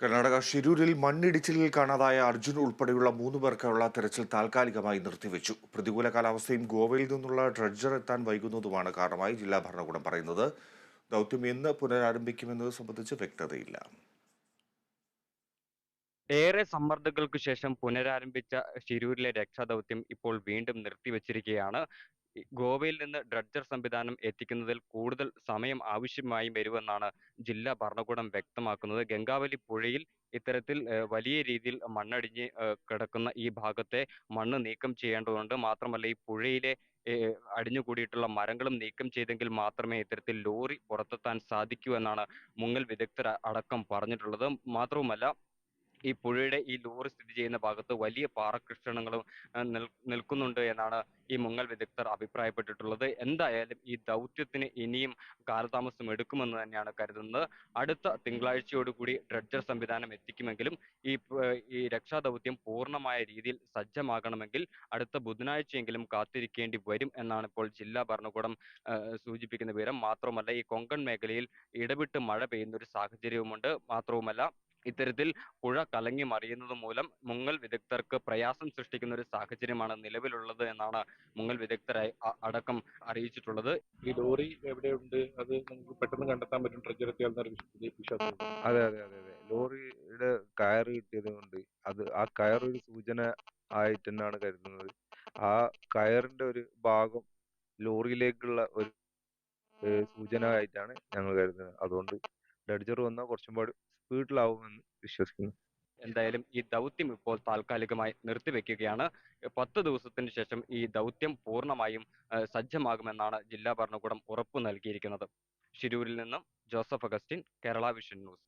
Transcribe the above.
കർണാടക ഷിരൂരിൽ മണ്ണിടിച്ചിലിൽ കാണാതായ അർജുൻ ഉൾപ്പെടെയുള്ള മൂന്ന് പേർക്കുള്ള തെരച്ചിൽ താൽക്കാലികമായി നിർത്തിവെച്ചു. പ്രതികൂല കാലാവസ്ഥയും ഗോവയിൽ നിന്നുള്ള ഡ്രഡ്ജർ എത്താൻ വൈകുന്നതുമാണ് കാരണമായി ജില്ലാ ഭരണകൂടം പറയുന്നത്. ദൗത്യം എന്ന് പുനരാരംഭിക്കുമെന്നത് സംബന്ധിച്ച് വ്യക്തതയില്ല. ഏറെ സമ്മർദ്ദങ്ങൾക്ക് ശേഷം പുനരാരംഭിച്ച ഷിരൂരിലെ രക്ഷാദൗത്യം ഇപ്പോൾ വീണ്ടും നിർത്തിവച്ചിരിക്കുകയാണ്. ഗോവയിൽ നിന്ന് ഡ്രഡ്ജർ സംവിധാനം എത്തിക്കുന്നതിൽ കൂടുതൽ സമയം ആവശ്യമായി വരുമെന്നാണ് ജില്ലാ ഭരണകൂടം വ്യക്തമാക്കുന്നത്. ഗംഗാവലി പുഴയിൽ ഇത്തരത്തിൽ വലിയ രീതിയിൽ മണ്ണടിഞ്ഞ് കിടക്കുന്ന ഈ ഭാഗത്തെ മണ്ണ് നീക്കം ചെയ്യേണ്ടതുണ്ട്. മാത്രമല്ല ഈ പുഴയിലെ അടിഞ്ഞുകൂടിയിട്ടുള്ള മരങ്ങളും നീക്കം ചെയ്തെങ്കിൽ മാത്രമേ ഇത്തരത്തിൽ ലോറി പുറത്തെത്താൻ സാധിക്കൂ എന്നാണ് മുങ്ങൽ വിദഗ്ധർ അടക്കം പറഞ്ഞിട്ടുള്ളത്. മാത്രവുമല്ല ഈ പുഴയുടെ ഈ ലോറി സ്ഥിതി ചെയ്യുന്ന ഭാഗത്ത് വലിയ പാറകൃഷ്ണങ്ങളും നിൽക്കുന്നുണ്ട് എന്നാണ് ഈ മുങ്ങൽ വിദഗ്ധർ അഭിപ്രായപ്പെട്ടിട്ടുള്ളത്. എന്തായാലും ഈ ദൗത്യത്തിന് ഇനിയും കാലതാമസം എടുക്കുമെന്ന് തന്നെയാണ് കരുതുന്നത്. അടുത്ത തിങ്കളാഴ്ചയോടുകൂടി ഡ്രഡ്ജർ സംവിധാനം എത്തിക്കുമെങ്കിലും ഈ ഈ രക്ഷാദൗത്യം പൂർണമായ രീതിയിൽ സജ്ജമാകണമെങ്കിൽ അടുത്ത ബുധനാഴ്ചയെങ്കിലും കാത്തിരിക്കേണ്ടി വരും എന്നാണ് ഇപ്പോൾ ജില്ലാ ഭരണകൂടം സൂചിപ്പിക്കുന്ന വിവരം. മാത്രമല്ല ഈ കൊങ്കൺ മേഖലയിൽ ഇടവിട്ട് മഴ പെയ്യുന്ന ഒരു സാഹചര്യവുമുണ്ട്. മാത്രവുമല്ല ഇത്തരത്തിൽ പുഴ കലങ്ങി മറിയുന്നത് മൂലം മുങ്ങൽ വിദഗ്ധർക്ക് പ്രയാസം സൃഷ്ടിക്കുന്ന ഒരു സാഹചര്യമാണ് നിലവിലുള്ളത് എന്നാണ് മുങ്ങൽ വിദഗ്ധരായി അടക്കം അറിയിച്ചിട്ടുള്ളത്. ഈ ലോറി എവിടെയുണ്ട്? അത് നമുക്ക് പെട്ടെന്ന് കണ്ടെത്താൻ പറ്റും. ട്രജർ എത്തിയാൽ എന്നൊരു വിശ്വ- അതെ അതെ അതെ അതെ. ലോറിയുടെ കയറ് കിട്ടിയത് കൊണ്ട് അത് ആ കയർ ഒരു സൂചന ആയിട്ട് തന്നെയാണ് കരുതുന്നത്. ആ കയറിന്റെ ഒരു ഭാഗം ലോറിയിലേക്കുള്ള ഒരു സൂചന ആയിട്ടാണ് ഞങ്ങൾ കരുതുന്നത്. അതുകൊണ്ട് ഡഡ്ജർ വന്നാൽ കുറച്ചും പാട് സ്പീഡിലാവുമെന്ന് വിശ്വസിക്കുന്നു. എന്തായാലും ഈ ദൗത്യം ഇപ്പോൾ താൽക്കാലികമായി നിർത്തിവെക്കുകയാണ്. പത്ത് ദിവസത്തിന് ശേഷം ഈ ദൗത്യം പൂർണമായും സജ്ജമാകുമെന്നാണ് ജില്ലാ ഭരണകൂടം ഉറപ്പു നൽകിയിരിക്കുന്നത്. ഷിരൂരിൽ നിന്നും Joseph Augustine Kerala vision news.